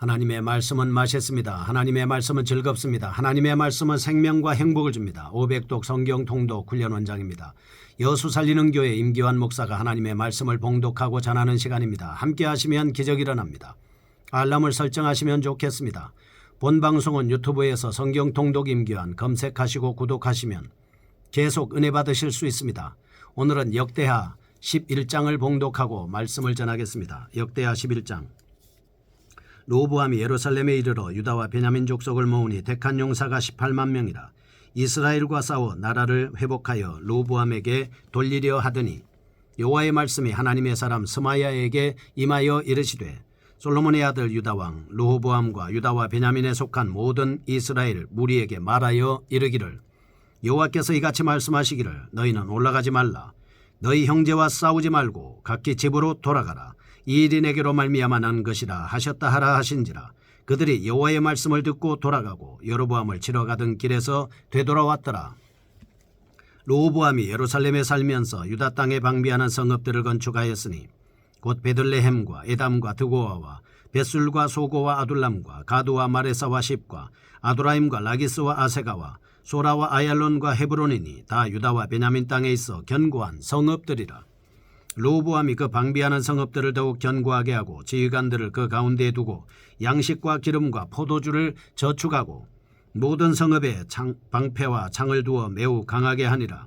하나님의 말씀은 맛있습니다. 하나님의 말씀은 즐겁습니다. 하나님의 말씀은 생명과 행복을 줍니다. 500독 성경 통독 훈련 원장입니다. 여수 살리는 교회 임기환 목사가 하나님의 말씀을 봉독하고 전하는 시간입니다. 함께 하시면 기적이 일어납니다. 알람을 설정하시면 좋겠습니다. 본 방송은 유튜브에서 성경 통독 임기환 검색하시고 구독하시면 계속 은혜 받으실 수 있습니다. 오늘은 역대하 11장을 봉독하고 말씀을 전하겠습니다. 역대하 11장 로보암이 예루살렘에 이르러 유다와 베냐민 족속을 모으니 택한 용사가 18만 명이라. 이스라엘과 싸워 나라를 회복하여 로보암에게 돌리려 하더니 여호와의 말씀이 하나님의 사람 스마야에게 임하여 이르시되 솔로몬의 아들 유다왕 로보암과 유다와 베냐민에 속한 모든 이스라엘 무리에게 말하여 이르기를 여호와께서 이같이 말씀하시기를 너희는 올라가지 말라. 너희 형제와 싸우지 말고 각기 집으로 돌아가라 이 일이 내게로 말미암아 난 것이라 하셨다 하라 하신지라 그들이 여호와의 말씀을 듣고 돌아가고 여로보암을 치러 가던 길에서 되돌아왔더라. 로보암이 예루살렘에 살면서 유다 땅에 방비하는 성읍들을 건축하였으니 곧 베들레헴과 에담과 드고아와 벳술과 소고와 아둘람과 가두와 마레사와 십과 아도라임과 라기스와 아세가와 소라와 아얄론과 헤브론이니 다 유다와 베냐민 땅에 있어 견고한 성읍들이라 로보암이 그 방비하는 성읍들을 더욱 견고하게 하고 지휘관들을 그 가운데에 두고 양식과 기름과 포도주를 저축하고 모든 성읍에 창, 방패와 창을 두어 매우 강하게 하니라.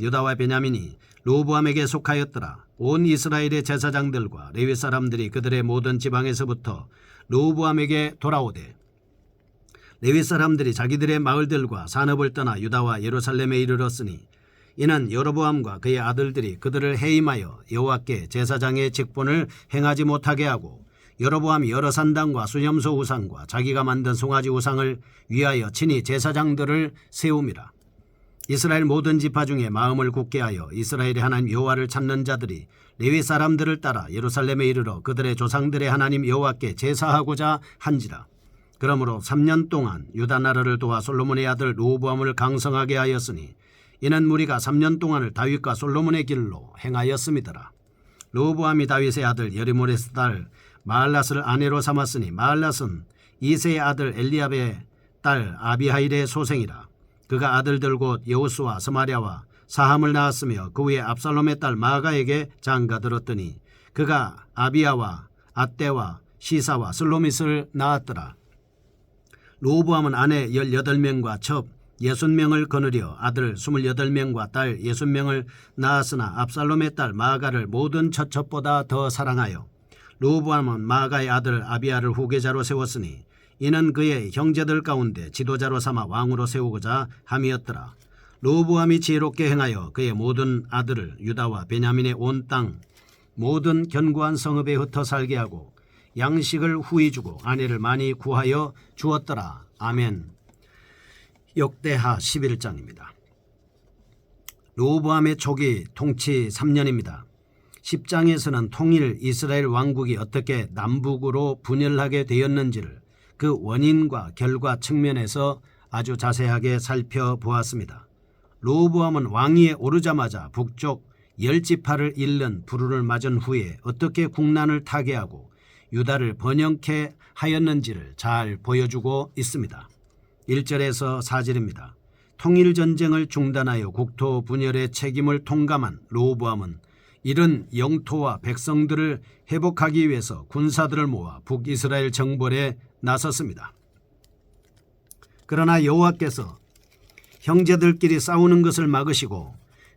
유다와 베냐민이 로보암에게 속하였더라. 온 이스라엘의 제사장들과 레위 사람들이 그들의 모든 지방에서부터 로보암에게 돌아오되 레위 사람들이 자기들의 마을들과 산업을 떠나 유다와 예루살렘에 이르렀으니 이는 여로보암과 그의 아들들이 그들을 해임하여 여호와께 제사장의 직분을 행하지 못하게 하고 여로보암이 여러 산당과 수념소 우상과 자기가 만든 송아지 우상을 위하여 친히 제사장들을 세움이라 이스라엘 모든 지파 중에 마음을 굳게 하여 이스라엘의 하나님 여호와를 찾는 자들이 레위 사람들을 따라 예루살렘에 이르러 그들의 조상들의 하나님 여호와께 제사하고자 한지라. 그러므로 3년 동안 유다 나라를 도와 솔로몬의 아들 로보암을 강성하게 하였으니 이는 무리가 3년 동안을 다윗과 솔로몬의 길로 행하였음이더라. 로보암이 다윗의 아들 여리모레스 딸 마알랏을 아내로 삼았으니 마알랏은 이세의 아들 엘리압의 딸 아비하일의 소생이라. 그가 아들들 곧 여호수와 스마랴와 사함을 낳았으며 그 후에 압살롬의 딸 마가에게 장가들었더니 그가 아비야와 아떼와 시사와 슬로밋을 낳았더라. 로보암은 아내 18명과 첩 60명을 거느려 아들 28명과 딸 60명을 낳았으나 압살롬의 딸 마가를 모든 처첩보다 더 사랑하여 로보암은 마가의 아들 아비아를 후계자로 세웠으니 이는 그의 형제들 가운데 지도자로 삼아 왕으로 세우고자 함이었더라. 로보암이 지혜롭게 행하여 그의 모든 아들을 유다와 베냐민의 온 땅 모든 견고한 성읍에 흩어 살게 하고 양식을 후히 주고 아내를 많이 구하여 주었더라. 아멘. 역대하 11장입니다. 로보암의 초기 통치 3년입니다. 10장에서는 통일 이스라엘 왕국이 어떻게 남북으로 분열하게 되었는지를 그 원인과 결과 측면에서 아주 자세하게 살펴보았습니다. 로보암은 왕위에 오르자마자 북쪽 열지파를 잃는 불운을 맞은 후에 어떻게 국난을 타개하고 유다를 번영케 하였는지를 잘 보여주고 있습니다. 1절에서 4절입니다. 통일 전쟁을 중단하여 국토 분열의 책임을 통감한 로보암은 이런 영토와 백성들을 회복하기 위해서 군사들을 모아 북이스라엘 정벌에 나섰습니다. 그러나 여호와께서 형제들끼리 싸우는 것을 막으시고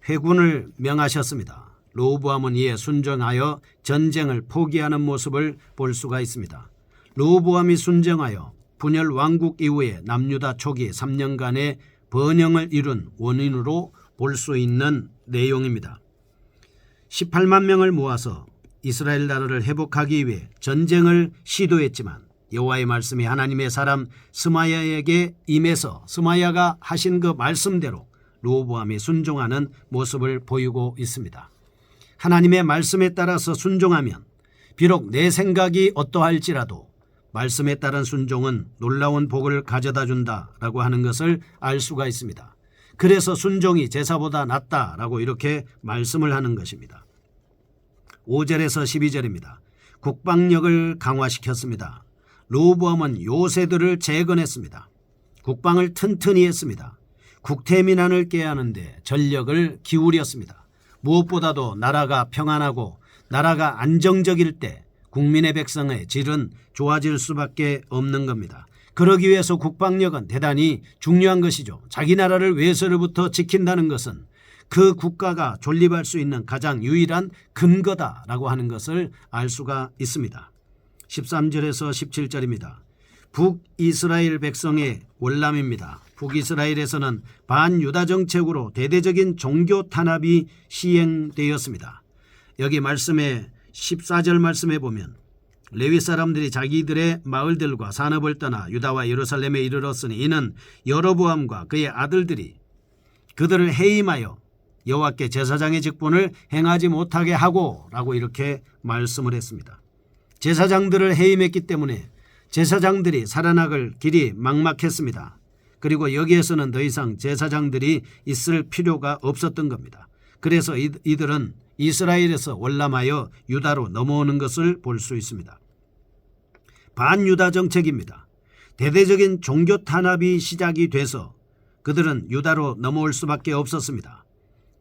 회군을 명하셨습니다. 로보암은 이에 순종하여 전쟁을 포기하는 모습을 볼 수가 있습니다. 로보암이 순정하여 분열 왕국 이후에 남유다 초기 3년간의 번영을 이룬 원인으로 볼 수 있는 내용입니다. 18만 명을 모아서 이스라엘 나라를 회복하기 위해 전쟁을 시도했지만 여호와의 말씀이 하나님의 사람 스마야에게 임해서 스마야가 하신 그 말씀대로 로보암이 순종하는 모습을 보이고 있습니다. 하나님의 말씀에 따라서 순종하면 비록 내 생각이 어떠할지라도 말씀에 따른 순종은 놀라운 복을 가져다 준다라고 하는 것을 알 수가 있습니다. 그래서 순종이 제사보다 낫다라고 이렇게 말씀을 하는 것입니다. 5절에서 12절입니다. 국방력을 강화시켰습니다. 로보암은 요새들을 재건했습니다. 국방을 튼튼히 했습니다. 국태민안을 깨하는데 전력을 기울였습니다. 무엇보다도 나라가 평안하고 나라가 안정적일 때 국민의 백성의 질은 좋아질 수밖에 없는 겁니다. 그러기 위해서 국방력은 대단히 중요한 것이죠. 자기 나라를 외세로부터 지킨다는 것은 그 국가가 존립할 수 있는 가장 유일한 근거다라고 하는 것을 알 수가 있습니다. 13절에서 17절입니다. 북이스라엘 백성의 월남입니다. 북이스라엘에서는 반유다 정책으로 대대적인 종교 탄압이 시행되었습니다. 여기 말씀에 14절 말씀에 보면 레위 사람들이 자기들의 마을들과 산업을 떠나 유다와 예루살렘에 이르렀으니 이는 여로보암과 그의 아들들이 그들을 해임하여 여호와께 제사장의 직분을 행하지 못하게 하고라고 이렇게 말씀을 했습니다. 제사장들을 해임했기 때문에 제사장들이 살아나갈 길이 막막했습니다. 그리고 여기에서는 더 이상 제사장들이 있을 필요가 없었던 겁니다. 그래서 이- 이들은 이스라엘에서 월남하여 유다로 넘어오는 것을 볼 수 있습니다. 반유다 정책입니다. 대대적인 종교 탄압이 시작이 돼서 그들은 유다로 넘어올 수밖에 없었습니다.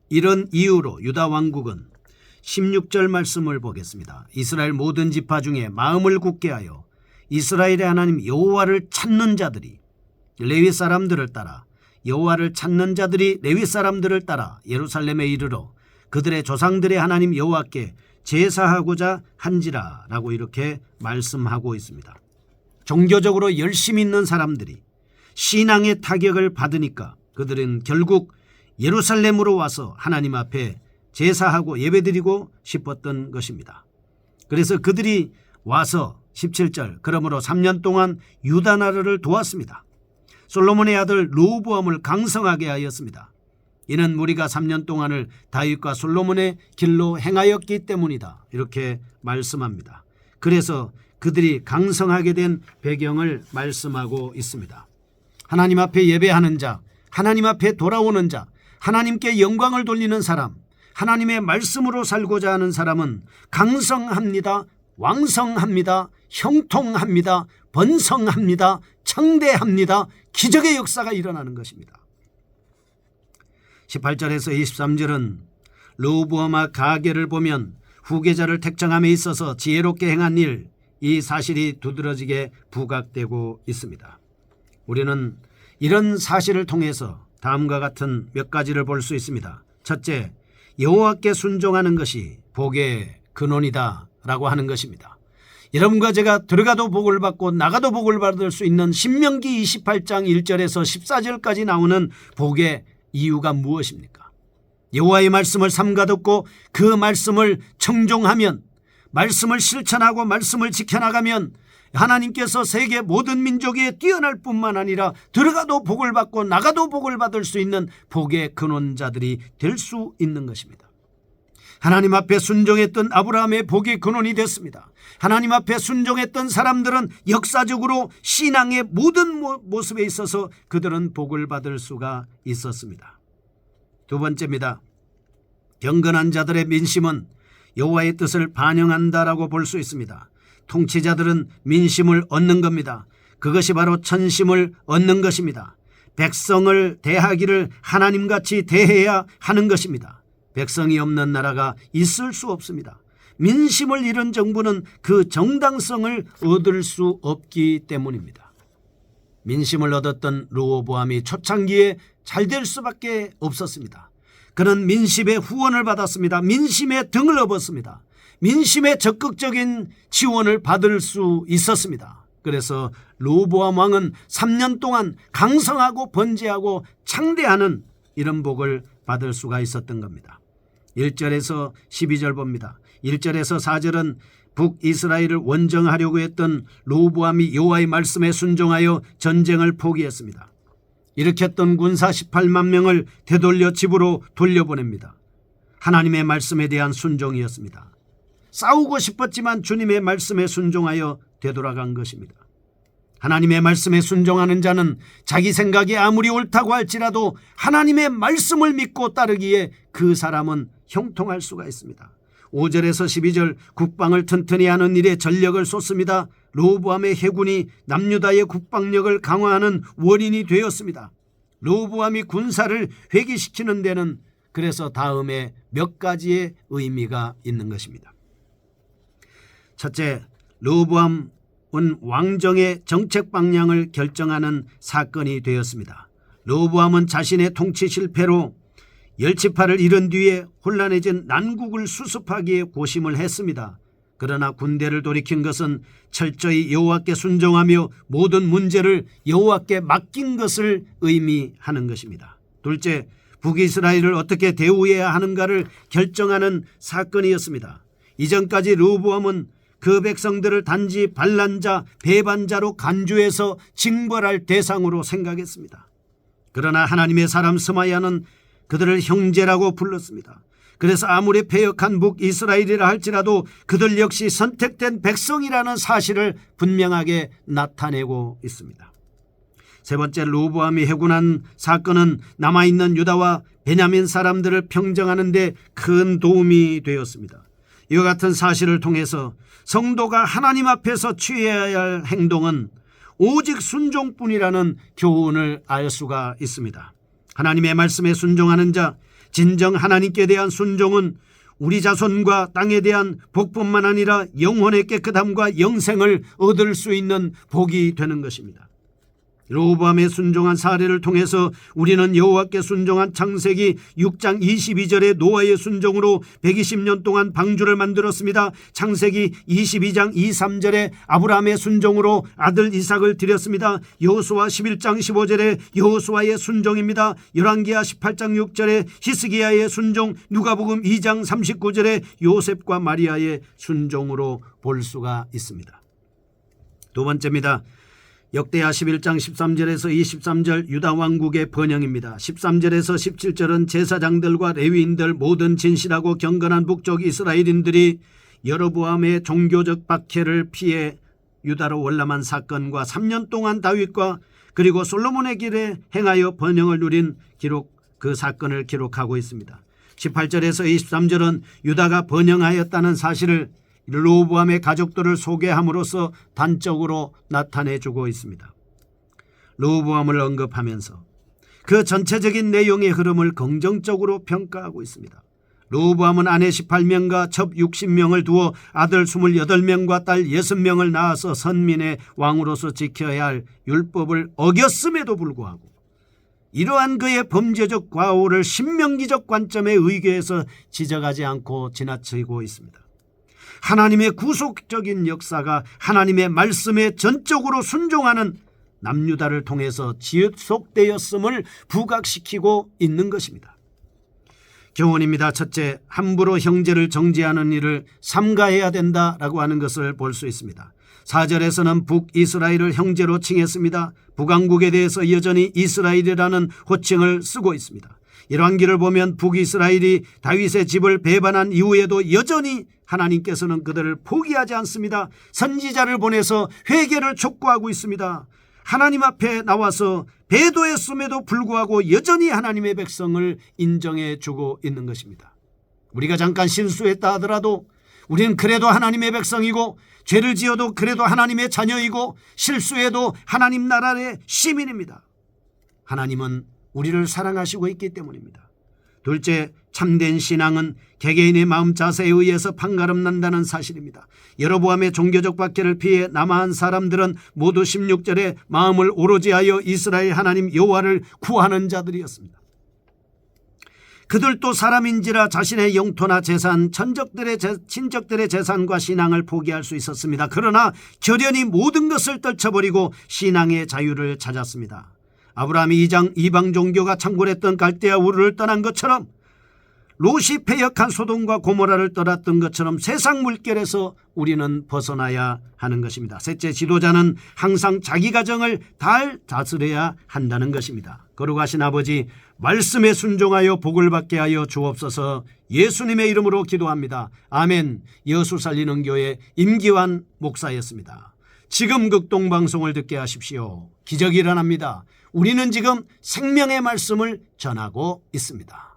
이런 이유로 유다 왕국은 16절 말씀을 보겠습니다. 이스라엘 모든 지파 중에 마음을 굳게 하여 이스라엘의 하나님 여호와를 찾는 자들이 레위 사람들을 따라 여호와를 찾는 자들이 레위 사람들을 따라 예루살렘에 이르러 그들의 조상들의 하나님 여호와께 제사하고자 한지라라고 이렇게 말씀하고 있습니다. 종교적으로 열심히 있는 사람들이 신앙의 타격을 받으니까 그들은 결국 예루살렘으로 와서 하나님 앞에 제사하고 예배드리고 싶었던 것입니다. 그래서 그들이 와서 17절 그러므로 3년 동안 유다 나라를 도왔습니다. 솔로몬의 아들 로보암을 강성하게 하였습니다. 이는 무리가 3년 동안을 다윗과 솔로몬의 길로 행하였기 때문이다. 이렇게 말씀합니다. 그래서 그들이 강성하게 된 배경을 말씀하고 있습니다. 하나님 앞에 예배하는 자, 하나님 앞에 돌아오는 자, 하나님께 영광을 돌리는 사람, 하나님의 말씀으로 살고자 하는 사람은 강성합니다. 왕성합니다. 형통합니다. 번성합니다. 창대합니다. 기적의 역사가 일어나는 것입니다. 18절에서 23절은 로보아마 가계를 보면 후계자를 택정함에 있어서 지혜롭게 행한 일, 이 사실이 두드러지게 부각되고 있습니다. 우리는 이런 사실을 통해서 다음과 같은 몇 가지를 볼 수 있습니다. 첫째, 여호와께 순종하는 것이 복의 근원이다 라고 하는 것입니다. 여러분과 제가 들어가도 복을 받고 나가도 복을 받을 수 있는 신명기 28장 1절에서 14절까지 나오는 복의 이유가 무엇입니까? 여호와의 말씀을 삼가 듣고 그 말씀을 청종하면 말씀을 실천하고 말씀을 지켜나가면 하나님께서 세계 모든 민족에 뛰어날 뿐만 아니라 들어가도 복을 받고 나가도 복을 받을 수 있는 복의 근원자들이 될 수 있는 것입니다. 하나님 앞에 순종했던 아브라함의 복의 근원이 됐습니다. 하나님 앞에 순종했던 사람들은 역사적으로 신앙의 모든 모- 모습에 있어서 그들은 복을 받을 수가 있었습니다. 두 번째입니다. 경건한 자들의 민심은 여호와의 뜻을 반영한다라고 볼 수 있습니다. 통치자들은 민심을 얻는 겁니다. 그것이 바로 천심을 얻는 것입니다. 백성을 대하기를 하나님같이 대해야 하는 것입니다. 백성이 없는 나라가 있을 수 없습니다. 민심을 잃은 정부는 그 정당성을 얻을 수 없기 때문입니다. 민심을 얻었던 르호보암이 초창기에 잘 될 수밖에 없었습니다. 그는 민심의 후원을 받았습니다. 민심의 등을 업었습니다. 민심의 적극적인 지원을 받을 수 있었습니다. 그래서 르호보암 왕은 3년 동안 강성하고 번제하고 창대하는 이런 복을 받을 수가 있었던 겁니다. 1절에서 12절 봅니다. 1절에서 4절은 북이스라엘을 원정하려고 했던 로보암이 여호와의 말씀에 순종하여 전쟁을 포기했습니다. 일으켰던 군사 18만 명을 되돌려 집으로 돌려보냅니다. 하나님의 말씀에 대한 순종이었습니다. 싸우고 싶었지만 주님의 말씀에 순종하여 되돌아간 것입니다. 하나님의 말씀에 순종하는 자는 자기 생각이 아무리 옳다고 할지라도 하나님의 말씀을 믿고 따르기에 그 사람은 형통할 수가 있습니다. 5절에서 12절 국방을 튼튼히 하는 일에 전력을 쏟습니다. 로보암의 해군이 남유다의 국방력을 강화하는 원인이 되었습니다. 로보암이 군사를 회귀시키는 데는 그래서 다음에 몇 가지의 의미가 있는 것입니다. 첫째, 로보암은 왕정의 정책 방향을 결정하는 사건이 되었습니다. 로보암은 자신의 통치 실패로 열치파를 잃은 뒤에 혼란해진 난국을 수습하기에 고심을 했습니다. 그러나 군대를 돌이킨 것은 철저히 여호와께 순종하며 모든 문제를 여호와께 맡긴 것을 의미하는 것입니다. 둘째, 북이스라엘을 어떻게 대우해야 하는가를 결정하는 사건이었습니다. 이전까지 르보암은 그 백성들을 단지 반란자, 배반자로 간주해서 징벌할 대상으로 생각했습니다. 그러나 하나님의 사람 스마야는 그들을 형제라고 불렀습니다. 그래서 아무리 패역한 북이스라엘이라 할지라도 그들 역시 선택된 백성이라는 사실을 분명하게 나타내고 있습니다. 세 번째 로보암이 해군한 사건은 남아있는 유다와 베냐민 사람들을 평정하는 데 큰 도움이 되었습니다. 이와 같은 사실을 통해서 성도가 하나님 앞에서 취해야 할 행동은 오직 순종뿐이라는 교훈을 알 수가 있습니다. 하나님의 말씀에 순종하는 자, 진정 하나님께 대한 순종은 우리 자손과 땅에 대한 복뿐만 아니라 영혼의 깨끗함과 영생을 얻을 수 있는 복이 되는 것입니다. 로보암의 순종한 사례를 통해서 우리는 여호와께 순종한 창세기 6장 22절의 노아의 순종으로 120년 동안 방주를 만들었습니다. 창세기 22장 23절에 아브라함의 순종으로 아들 이삭을 드렸습니다. 여호수아 11장 15절에 여호수아의 순종입니다. 열왕기하 18장 6절에 히스기야의 순종, 누가복음 2장 39절에 요셉과 마리아의 순종으로 볼 수가 있습니다. 두 번째입니다. 역대하 11장 13절에서 23절 유다 왕국의 번영입니다. 13절에서 17절은 제사장들과 레위인들 모든 진실하고 경건한 북쪽 이스라엘인들이 여로보암의 종교적 박해를 피해 유다로 월남한 사건과 3년 동안 다윗과 그리고 솔로몬의 길에 행하여 번영을 누린 기록 그 사건을 기록하고 있습니다. 18절에서 23절은 유다가 번영하였다는 사실을 르호보암의 가족들을 소개함으로써 단적으로 나타내주고 있습니다. 르호보암을 언급하면서 그 전체적인 내용의 흐름을 긍정적으로 평가하고 있습니다. 르호보암은 아내 18명과 첩 60명을 두어 아들 28명과 딸 60명을 낳아서 선민의 왕으로서 지켜야 할 율법을 어겼음에도 불구하고 이러한 그의 범죄적 과오를 신명기적 관점에 의거해서 지적하지 않고 지나치고 있습니다. 하나님의 구속적인 역사가 하나님의 말씀에 전적으로 순종하는 남유다를 통해서 지속되었음을 부각시키고 있는 것입니다. 교훈입니다. 첫째, 함부로 형제를 정죄하는 일을 삼가해야 된다라고 하는 것을 볼 수 있습니다. 4절에서는 북이스라엘을 형제로 칭했습니다. 북왕국에 대해서 여전히 이스라엘이라는 호칭을 쓰고 있습니다. 이러한 길을 보면 북이스라엘이 다윗의 집을 배반한 이후에도 여전히 하나님께서는 그들을 포기하지 않습니다. 선지자를 보내서 회개를 촉구하고 있습니다. 하나님 앞에 나와서 배도했음에도 불구하고 여전히 하나님의 백성을 인정해 주고 있는 것입니다. 우리가 잠깐 실수했다 하더라도 우리는 그래도 하나님의 백성이고 죄를 지어도 그래도 하나님의 자녀이고 실수해도 하나님 나라의 시민입니다. 하나님은 우리를 사랑하시고 있기 때문입니다. 둘째, 참된 신앙은 개개인의 마음 자세에 의해서 판가름 난다는 사실입니다. 여러보암의 종교적 박해를 피해 남아한 사람들은 모두 16절에 마음을 오로지 하여 이스라엘 하나님 여호와를 구하는 자들이었습니다. 그들도 사람인지라 자신의 영토나 재산, 천적들의 재, 친척들의 재산과 신앙을 포기할 수 있었습니다. 그러나 결연히 모든 것을 떨쳐버리고 신앙의 자유를 찾았습니다. 아브라함이 이장 이방 종교가 창궐했던 갈대아 우르를 떠난 것처럼 롯이 패역한 소돔과 고모라를 떠났던 것처럼 세상 물결에서 우리는 벗어나야 하는 것입니다. 셋째 지도자는 항상 자기 가정을 잘 다스려야 한다는 것입니다. 거룩하신 아버지 말씀에 순종하여 복을 받게 하여 주옵소서 예수님의 이름으로 기도합니다. 아멘 여수 살리는 교회 임기환 목사였습니다. 지금 극동방송을 듣게 하십시오. 기적이 일어납니다. 우리는 지금 생명의 말씀을 전하고 있습니다.